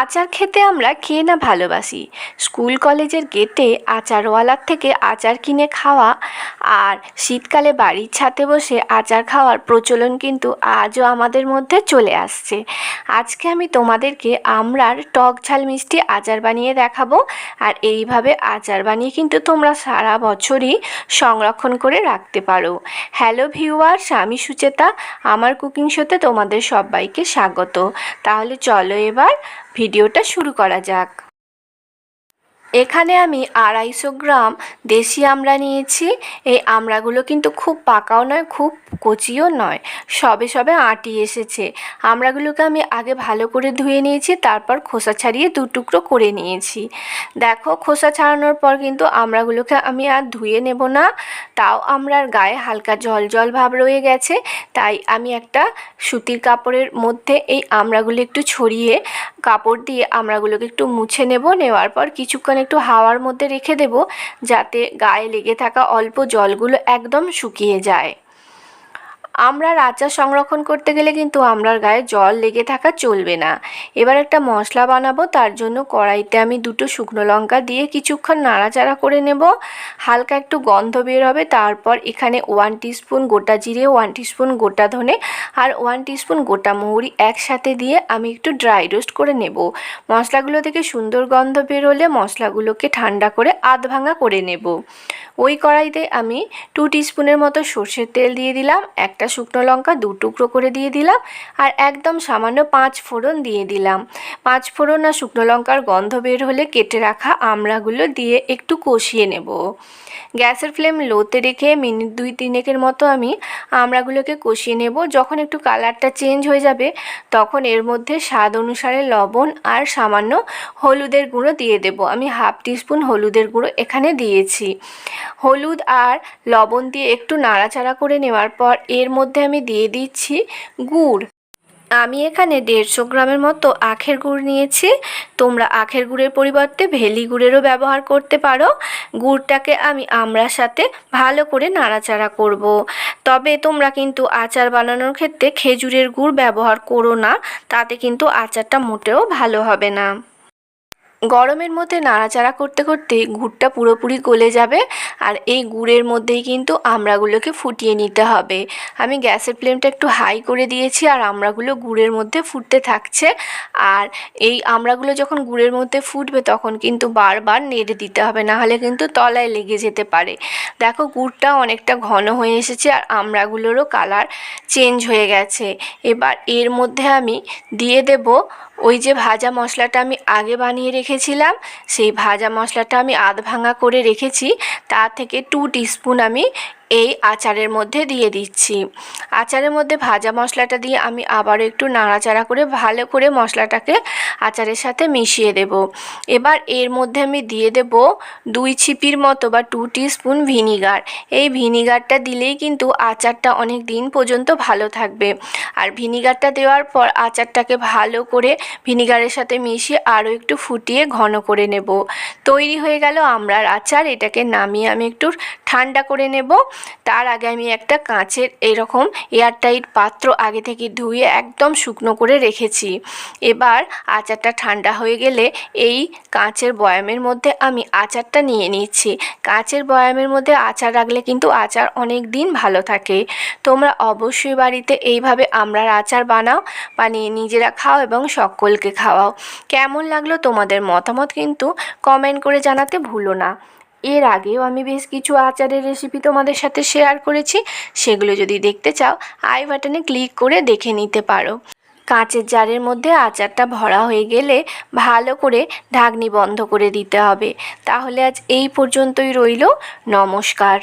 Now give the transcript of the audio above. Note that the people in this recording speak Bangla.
আচার খেতে আমরা কে না ভালোবাসি? স্কুল, কলেজের গেটে আচারওয়ালার থেকে আচার কিনে খাওয়া আর শীতকালে বাড়ির ছাদে বসে আচার খাওয়ার প্রচলন কিন্তু আজও আমাদের মধ্যে চলে আসছে। আজকে আমি তোমাদেরকে আমরার টক ঝাল মিষ্টি আচার বানিয়ে দেখাবো আর এইভাবে আচার বানিয়ে কিন্তু তোমরা সারা বছরই সংরক্ষণ করে রাখতে পারো। হ্যালো ভিউয়ার্স, আমি সুচেতা, আমার কুকিং শোতে তোমাদের সবাইকে স্বাগত। তাহলে চলো এবার ভিডিওটা শুরু করা যাক। এখানে আমি আড়াইশো গ্রাম দেশি আমড়া নিয়েছি। এই আমড়াগুলো কিন্তু খুব পাকাও নয়, খুব কচিও নয়। সবে সবে আঁটি এসেছে। আমড়াগুলোকে আমি আগে ভালো করে ধুয়ে নিয়েছি, তারপর খোসা ছাড়িয়ে দু টুকরো করে নিয়েছি। দেখো, খোসা ছাড়ানোর পর কিন্তু আমড়াগুলোকে আমি আর ধুয়ে নেব না। তাও আমড়ার গায়ে হালকা জল জল ভাব রয়ে গেছে। তাই আমি একটা সুতির কাপড়ের মধ্যে এই আমড়াগুলো একটু ছড়িয়ে কাপড় দিয়ে আমরাগুলোকে একটু মুছে নেব, নেওয়ার পর কিছুক্ষণ একটু হাওয়ার মধ্যে রেখে দেব, যাতে গায়ে লেগে থাকা অল্প জলগুলো একদম শুকিয়ে যায়। আমড়ার আচার সংরক্ষণ করতে গেলে কিন্তু আমড়ার গায়ে জল লেগে থাকা চলবে না। এবার একটা মশলা বানাবো, তার জন্য কড়াইতে আমি দুটো শুকনো লঙ্কা দিয়ে কিছুক্ষণ নাড়াচাড়া করে নেব। হালকা একটু গন্ধ বের হবে, তারপর এখানে ওয়ান টিস্পুন গোটা জিরে ওয়ান টিস্পুন গোটা ধনে আর ওয়ান টিস্পুন গোটা মৌরি একসাথে দিয়ে আমি একটু ড্রাই রোস্ট করে নেব। মশলাগুলো থেকে সুন্দর গন্ধ বের হলে মশলাগুলোকে ঠান্ডা করে আধ ভাঙা করে নেব। ওই কড়াইতে আমি টু টিস্পুনের মতো সর্ষের তেল দিয়ে দিলাম একটা শুকনো লঙ্কা দু টুকরো করে দিয়ে দিলাম আর একদম সামান্য পাঁচ ফোড়ন দিয়ে দিলাম। পাঁচ ফোড়ন আর শুকনো লঙ্কার গন্ধ বের হলে কেটে রাখা আমড়াগুলো দিয়ে একটু কষিয়ে নেব। গ্যাসের ফ্লেম লোতে রেখে মিনিট দুই তিনেকের মতো আমি আমড়াগুলোকে কষিয়ে নেব। যখন একটু কালারটা চেঞ্জ হয়ে যাবে, তখন এর মধ্যে স্বাদ অনুসারে লবণ আর সামান্য হলুদের গুঁড়ো দিয়ে দেব। আমি হাফ টিস্পুন হলুদের গুঁড়ো এখানে দিয়েছি। হলুদ আর লবণ দিয়ে একটু নাড়াচাড়া করে নেওয়ার পর এর মধ্যে আমি দিয়ে দিচ্ছি গুড়। আমি এখানে দেড়শো গ্রামের মতো আখের গুড় নিয়েছি। তোমরা আখের গুড়ের পরিবর্তে ভেলি গুড়েরও ব্যবহার করতে পারো। গুড়টাকে আমি আমড়ার সাথে ভালো করে নাড়াচাড়া করব। তবে তোমরা কিন্তু আচার বানানোর ক্ষেত্রে খেজুরের গুড় ব্যবহার করো না, তাতে কিন্তু আচারটা মোটেও ভালো হবে না। গরমের মধ্যে নাড়াচাড়া করতে করতে গুড়টা পুরোপুরি গলে যাবে আর এই গুড়ের মধ্যেই কিন্তু আমড়াগুলোকে ফুটিয়ে নিতে হবে। আমি গ্যাসের ফ্লেমটা একটু হাই করে দিয়েছি আর আমড়াগুলো গুড়ের মধ্যে ফুটতে থাকছে। আর এই আমড়াগুলো যখন গুড়ের মধ্যে ফুটবে তখন কিন্তু বারবার নেড়ে দিতে হবে না হলে কিন্তু তলায় লেগে যেতে পারে। দেখো গুড়টা অনেকটা ঘন হয়ে এসেছে আর আমড়াগুলোরও কালার চেঞ্জ হয়ে গেছে। এবার এর মধ্যে আমি দিয়ে দেব ওই যে ভাজা মশলাটা আমি আগে বানিয়ে রেখেছিলাম, সেই ভাজা মশলাটা আমি আধ ভাঙা করে রেখেছি। তা থেকে টু টিস্পুন আমি এই আচারের মধ্যে দিয়ে দিচ্ছি। আচারের মধ্যে ভাজা মশলাটা দিয়ে আমি আবারও একটু নাড়াচাড়া করে ভালো করে মশলাটাকে আচারের সাথে মিশিয়ে দেব। এবার এর মধ্যে আমি দিয়ে দেব দুই ছিপির মতো বা টু স্পুন ভিনিগার এই ভিনিগারটা দিলেই কিন্তু আচারটা অনেক দিন পর্যন্ত ভালো থাকবে। আর ভিনিগারটা দেওয়ার পর আচারটাকে ভালো করে ভিনিগারের সাথে মিশিয়ে আরও একটু ফুটিয়ে ঘন করে নেব। তৈরি হয়ে গেল আমরার আচার। এটাকে নামিয়ে আমি একটু ঠান্ডা করে নেব। তার আগে আমি একটা কাঁচের এরকম এয়ারটাইট পাত্র আগে থেকে ধুয়ে একদম শুকনো করে রেখেছি। এবার আচারটা ঠান্ডা হয়ে গেলে এই কাঁচের বয়ামের মধ্যে আমি আচারটা নিয়ে নিচ্ছি। কাঁচের বয়ামের মধ্যে আচার রাখলে কিন্তু আচার অনেক দিন ভালো থাকে। তোমরা অবশ্যই বাড়িতে এইভাবে আমরার আচার বানাও, বানিয়ে নিজেরা খাও এবং সকলকে খাওয়াও। কেমন লাগল তোমাদের মতামত কিন্তু কমেন্ট করে জানাতে ভুলো না। এর আগেও আমি বেশ কিছু আচারের রেসিপি তোমাদের সাথে শেয়ার করেছি। সেগুলো যদি দেখতে চাও আই বাটনে ক্লিক করে দেখে নিতে পারো। কাঁচের জারের মধ্যে আচারটা ভরা হয়ে গেলে ভালো করে ঢাকনি বন্ধ করে দিতে হবে। তাহলে আজ এই পর্যন্তই রইল। নমস্কার।